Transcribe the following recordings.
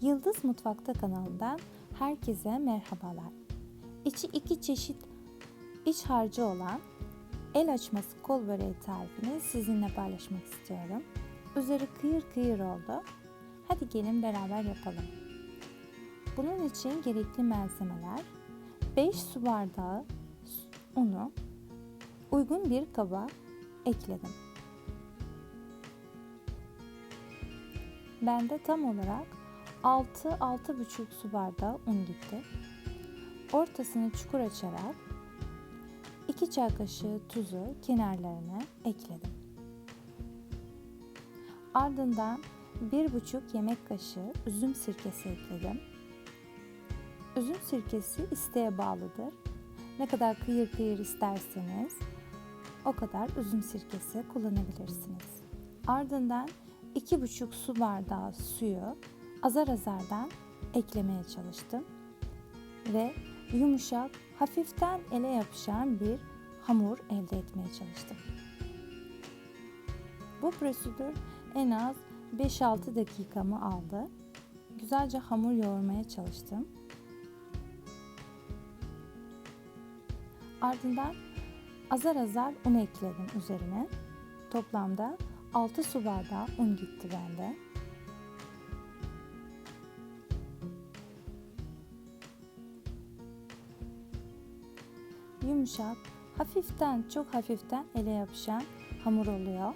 Yıldız Mutfakta kanalından herkese merhabalar. İçi iki çeşit iç harcı olan el açması kol böreği tarifini sizinle paylaşmak istiyorum. Üzeri kıyır kıyır oldu. Hadi gelin beraber yapalım. Bunun için gerekli malzemeler 5 su bardağı unu uygun bir kaba ekledim. Bende tam olarak 6-6,5 su bardağı un gitti. Ortasını çukur açarak 2 çay kaşığı tuzu kenarlarına ekledim. Ardından 1,5 yemek kaşığı üzüm sirkesi ekledim. Üzüm sirkesi isteğe bağlıdır. Ne kadar kıyır kıyır isterseniz o kadar üzüm sirkesi kullanabilirsiniz. Ardından 2,5 su bardağı suyu azar azardan eklemeye çalıştım ve yumuşak, hafiften ele yapışan bir hamur elde etmeye çalıştım. Bu prosedür en az 5-6 dakikamı aldı. Güzelce hamur yoğurmaya çalıştım. Ardından azar azar un ekledim üzerine. Toplamda 6 su bardağı un gitti bende. Yumuşak, hafiften çok hafiften ele yapışan hamur oluyor.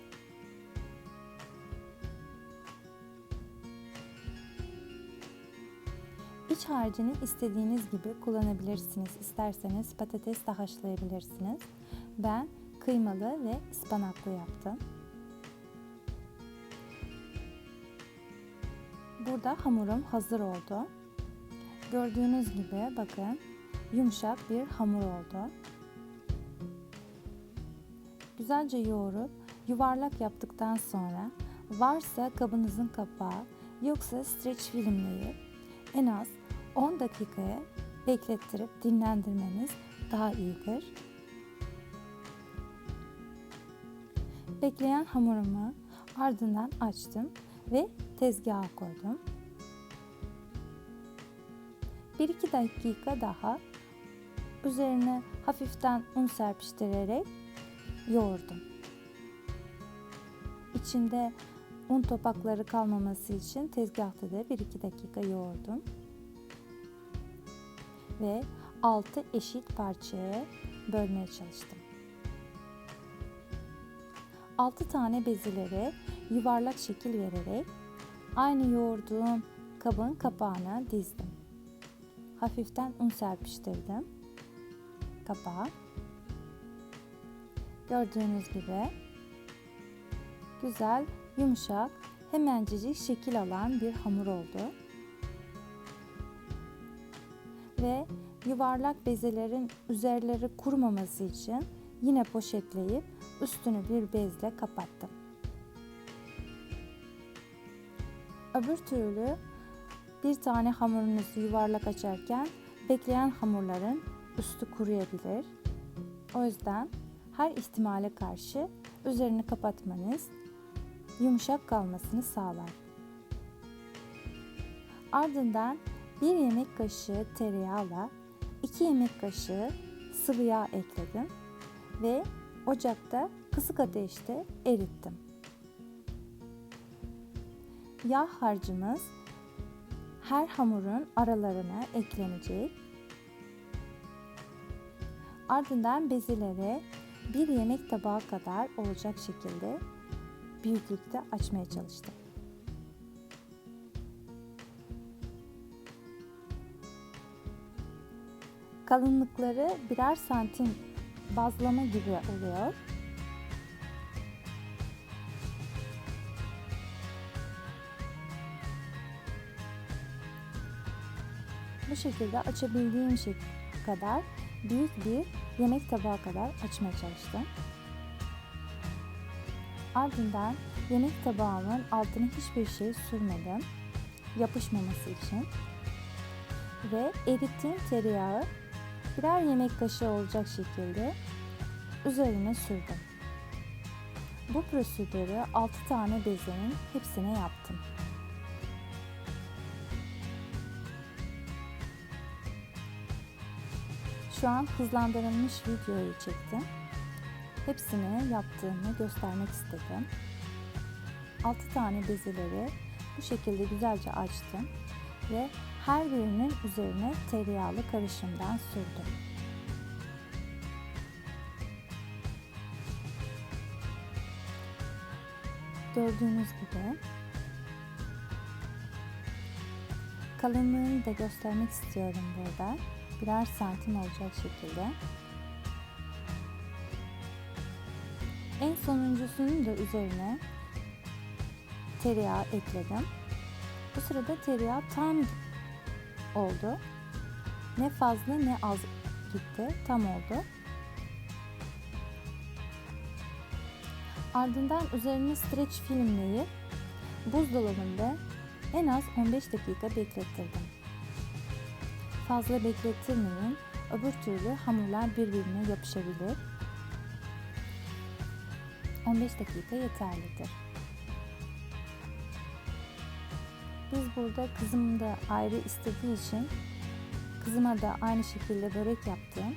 İç harcını istediğiniz gibi kullanabilirsiniz. İsterseniz patates de haşlayabilirsiniz. Ben kıymalı ve ıspanaklı yaptım. Burada hamurum hazır oldu. Gördüğünüz gibi bakın yumuşak bir hamur oldu. Güzelce yoğurup yuvarlak yaptıktan sonra varsa kabınızın kapağı yoksa streç filmleyip en az 10 dakikaya beklettirip dinlendirmeniz daha iyidir. Bekleyen hamurumu ardından açtım ve tezgaha koydum. 1-2 dakika daha üzerine hafiften un serpiştirerek yoğurdum. İçinde un topakları kalmaması için tezgahta da 1-2 dakika yoğurdum. Ve 6 eşit parçaya bölmeye çalıştım. 6 tane bezileri yuvarlak şekil vererek aynı yoğurduğum kabın kapağına dizdim. Hafiften un serpiştirdim kapağa. Gördüğünüz gibi güzel, yumuşak, hemencecik şekil alan bir hamur oldu. Ve yuvarlak bezelerin üzerleri kurumaması için yine poşetleyip üstünü bir bezle kapattım. Öbür türlü bir tane hamurunuzu yuvarlak açarken bekleyen hamurların üstü kuruyabilir. O yüzden her ihtimale karşı üzerini kapatmanız yumuşak kalmasını sağlar. Ardından 1 yemek kaşığı tereyağla 2 yemek kaşığı sıvı yağ ekledim ve ocakta kısık ateşte erittim. Yağ harcımız her hamurun aralarına eklenecek. Ardından bezelere bir yemek tabağı kadar olacak şekilde büyüklükte açmaya çalıştım. Kalınlıkları birer santim bazlama gibi oluyor. Bu şekilde açabildiğim kadar büyük bir yemek tabağı kadar açmaya çalıştım. Ardından yemek tabağımın altına hiçbir şey sürmedim. Yapışmaması için. Ve erittiğim tereyağı birer yemek kaşığı olacak şekilde üzerine sürdüm. Bu prosedürü 6 tane bezenin hepsine yaptım. Şu an hızlandırılmış videoyu çektim. Hepsini yaptığımı göstermek istedim. 6 tane bezeleri bu şekilde güzelce açtım ve her birinin üzerine tereyağlı karışımdan sürdüm. Gördüğünüz gibi kalınlığını da göstermek istiyorum burada. Birer santim olacak şekilde. En sonuncusunun da üzerine tereyağı ekledim. Bu sırada tereyağı tam oldu. Ne fazla ne az gitti. Tam oldu. Ardından üzerine streç filmleyip buzdolabında en az 15 dakika beklettirdim. Fazla beklettirmeyin. Öbür türlü hamurlar birbirine yapışabilir. 15 dakika yeterlidir. Biz burada kızım da ayrı istediği için kızıma da aynı şekilde börek yaptım.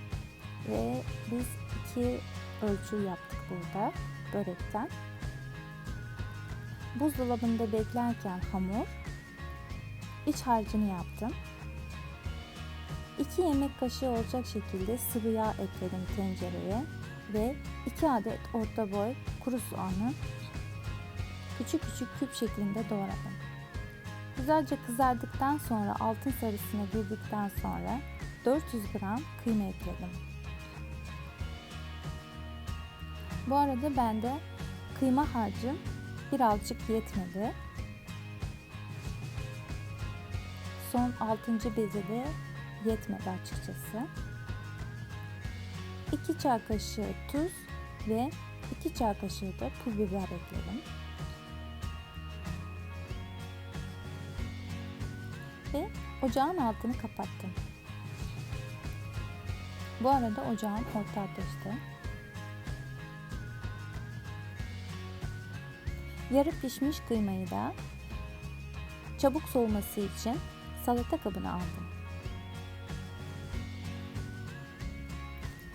Ve biz iki ölçü yaptık burada börekten. Buzdolabında beklerken hamur, iç harcını yaptım. 2 yemek kaşığı olacak şekilde sıvı yağ ekledim tencereye ve 2 adet orta boy kuru soğanı küçük küçük küp şeklinde doğradım. Güzelce kızardıktan sonra altın sarısına girdikten sonra 400 gram kıyma ekledim. Bu arada bende kıyma harcım birazcık yetmedi. Son 6. bezede yetmedi açıkçası. 2 çay kaşığı tuz ve 2 çay kaşığı da pul biber ekledim. Ve ocağın altını kapattım. Bu arada ocağın orta ateşte. Yarı pişmiş kıymayı da çabuk soğuması için salata kabına aldım.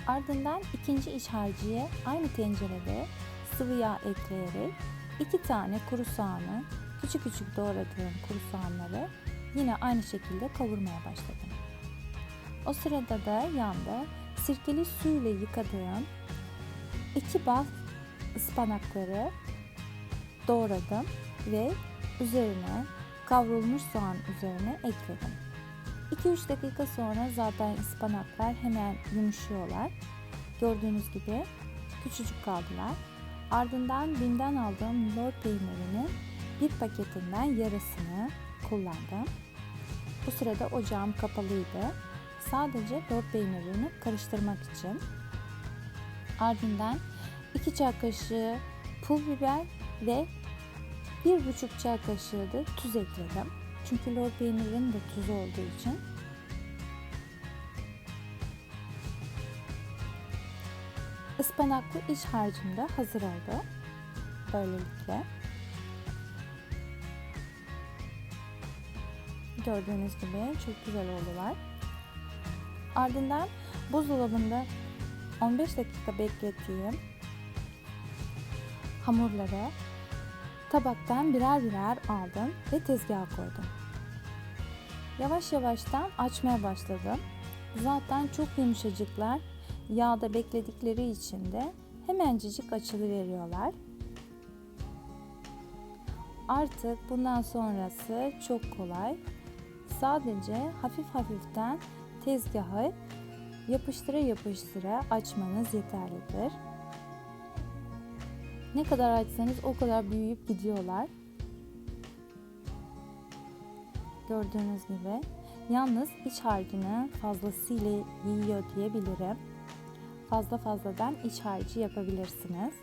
Ardından ikinci iç harcıya aynı tencerede sıvı yağ ekleyerek iki tane kuru soğanı, küçük küçük doğradığım kuru soğanları yine aynı şekilde kavurmaya başladım. O sırada da yanda sirkeli suyla yıkadığım iki bal ıspanakları doğradım ve üzerine kavrulmuş soğan üzerine ekledim. 2-3 dakika sonra zaten ıspanaklar hemen yumuşuyorlar. Gördüğünüz gibi küçücük kaldılar. Ardından Bim'den aldığım lor peynirinin bir paketinden yarısını kullandım. Bu sırada ocağım kapalıydı. Sadece lor peynirini karıştırmak için. Ardından 2 çay kaşığı pul biber ve 1,5 çay kaşığı da tuz ekledim. Çünkü lor peynirinin de tuzu olduğu için. Ispanaklı iç harcım da hazır oldu. Böylelikle. Gördüğünüz gibi çok güzel oldular. Ardından buzdolabında 15 dakika beklettiğim hamurları tabaktan birer birer aldım ve tezgaha koydum. Yavaş yavaştan açmaya başladım. Zaten çok yumuşacıklar. Yağda bekledikleri için de hemencecik açılıveriyorlar. Artık bundan sonrası çok kolay. Sadece hafif hafiften tezgahı yapıştıra yapıştıra açmanız yeterlidir. Ne kadar açsanız o kadar büyüyüp gidiyorlar. Gördüğünüz gibi. Yalnız iç harcını fazlasıyla yiyor diyebilirim. Fazla fazladan iç harcı yapabilirsiniz.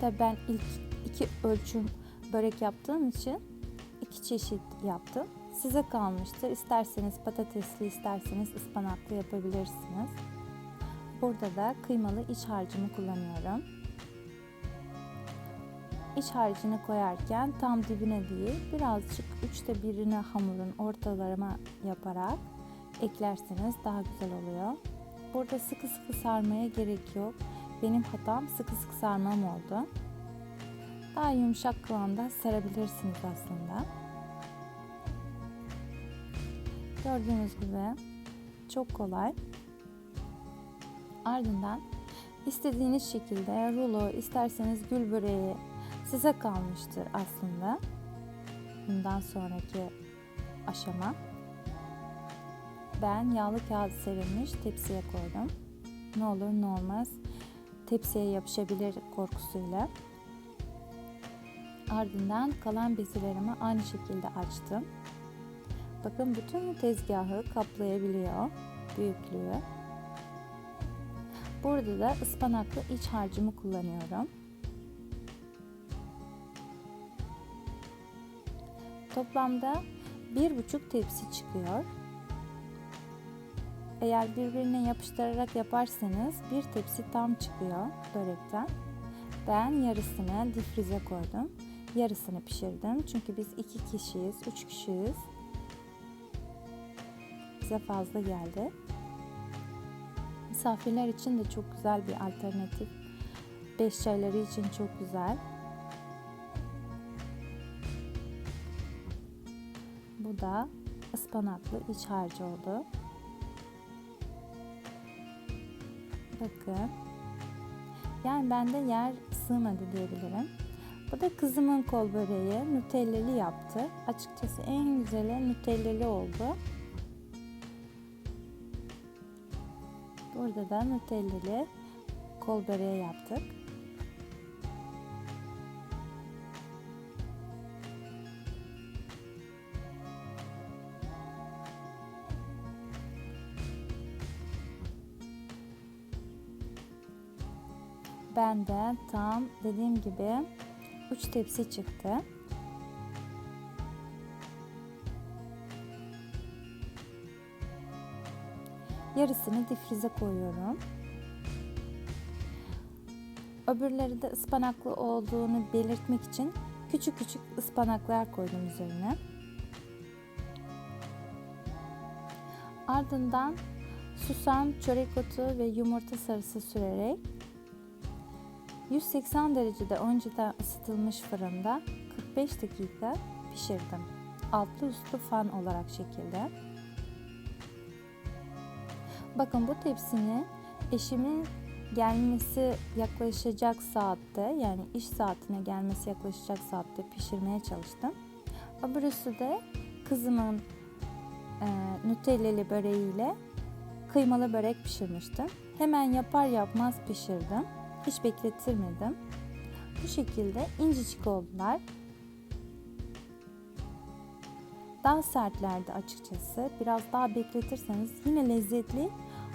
Tabi ben ilk iki ölçüm börek yaptığım için iki çeşit yaptım. Size kalmıştır. İsterseniz patatesli, isterseniz ıspanaklı yapabilirsiniz. Burada da kıymalı iç harcımı kullanıyorum. İç harcını koyarken tam dibine değil birazcık üçte birine hamurun ortalarıma yaparak eklerseniz daha güzel oluyor. Burada sıkı sıkı sarmaya gerek yok. Benim hatam sıkı sıkı sarmam oldu. Daha yumuşak kıvamda sarabilirsiniz aslında. Gördüğünüz gibi çok kolay. Ardından istediğiniz şekilde rulo, isterseniz gül böreği size kalmıştır aslında. Bundan sonraki aşama. Ben yağlı kağıt serilmiş tepsiye koydum. Ne olur ne olmaz tepsiye yapışabilir korkusuyla. Ardından kalan bezilerimi aynı şekilde açtım. Bakın bütün tezgahı kaplayabiliyor büyüklüğü. Burada da ıspanaklı iç harcımı kullanıyorum. Toplamda bir buçuk tepsi çıkıyor. Eğer birbirine yapıştırarak yaparsanız bir tepsi tam çıkıyor börekten. Ben yarısını difrize koydum. Yarısını pişirdim. Çünkü biz iki kişiyiz, üç kişiyiz. Bize fazla geldi. Misafirler için de çok güzel bir alternatif. Beş çayları için çok güzel. Bu da ıspanaklı iç harcı oldu. Bakın. Yani bende yer sığmadı diyebilirim. Bu da kızımın kol böreği. Nutellali yaptı. Açıkçası en güzeli nutellali oldu. Burada da nutellali kol böreği yaptık. Bende tam dediğim gibi 3 tepsi çıktı. Yarısını difrize koyuyorum. Öbürleri de ıspanaklı olduğunu belirtmek için küçük küçük ıspanaklar koydum üzerine. Ardından susam, çörek otu ve yumurta sarısı sürerek 180 derecede önceden ısıtılmış fırında 45 dakika pişirdim. Altlı üstü fan olarak şekilde. Bakın bu tepsini eşimin gelmesi yaklaşacak saatte yani iş saatine gelmesi yaklaşacak saatte pişirmeye çalıştım. Öbürüsü de kızımın e, nutelleli böreğiyle kıymalı börek pişirmiştim. Hemen yapar yapmaz pişirdim. Hiç bekletirmedim. Bu şekilde incecik oldular. Daha sertlerdi açıkçası. Biraz daha bekletirseniz yine lezzetli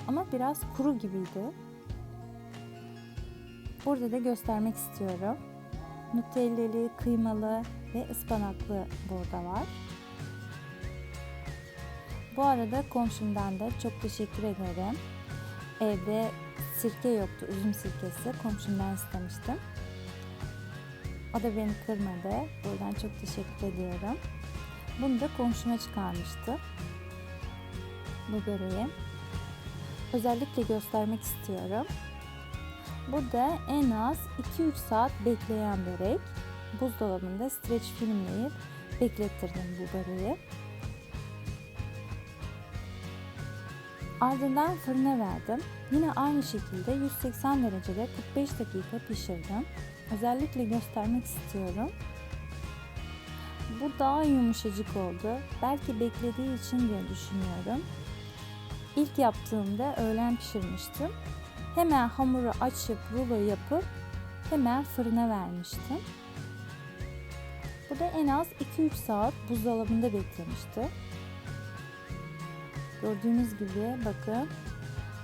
ama biraz kuru gibiydi. Burada da göstermek istiyorum. Nutelleli, kıymalı ve ıspanaklı burada var. Bu arada komşumdan da çok teşekkür ederim. Evde sirke yoktu, üzüm sirkesi. Komşumdan istemiştim. O da beni kırmadı. Buradan çok teşekkür ediyorum. Bunu da komşuma çıkarmıştı. Bu böreği. Özellikle göstermek istiyorum. Bu da en az 2-3 saat bekleyen börek. Buzdolabında streç filmleyip beklettirdim bu böreği. Ardından fırına verdim. Yine aynı şekilde 180 derecede 45 dakika pişirdim. Özellikle göstermek istiyorum. Bu daha yumuşacık oldu. Belki beklediği için diye düşünüyorum. İlk yaptığımda öğlen pişirmiştim. Hemen hamuru açıp rulo yapıp hemen fırına vermiştim. Bu da en az 2-3 saat buzdolabında beklemişti. Gördüğünüz gibi bakın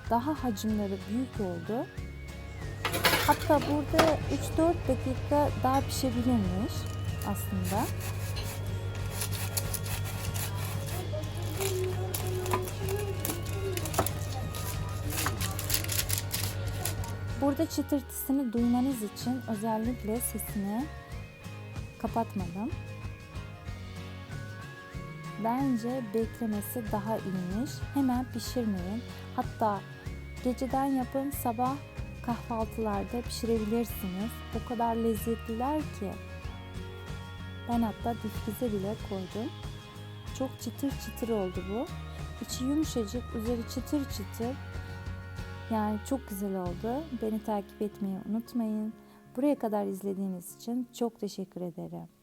daha hacimleri büyük oldu. Hatta burada 3-4 dakika daha pişebilirmiş aslında. Burada çıtırtısını duymanız için özellikle sesini kapatmadım. Bence beklemesi daha iyiymiş. Hemen pişirmeyin. Hatta geceden yapın sabah kahvaltılarda pişirebilirsiniz. O kadar lezzetliler ki. Ben hatta difrize bile koydum. Çok çıtır çıtır oldu bu. İçi yumuşacık, üzeri çıtır çıtır. Yani çok güzel oldu. Beni takip etmeyi unutmayın. Buraya kadar izlediğiniz için çok teşekkür ederim.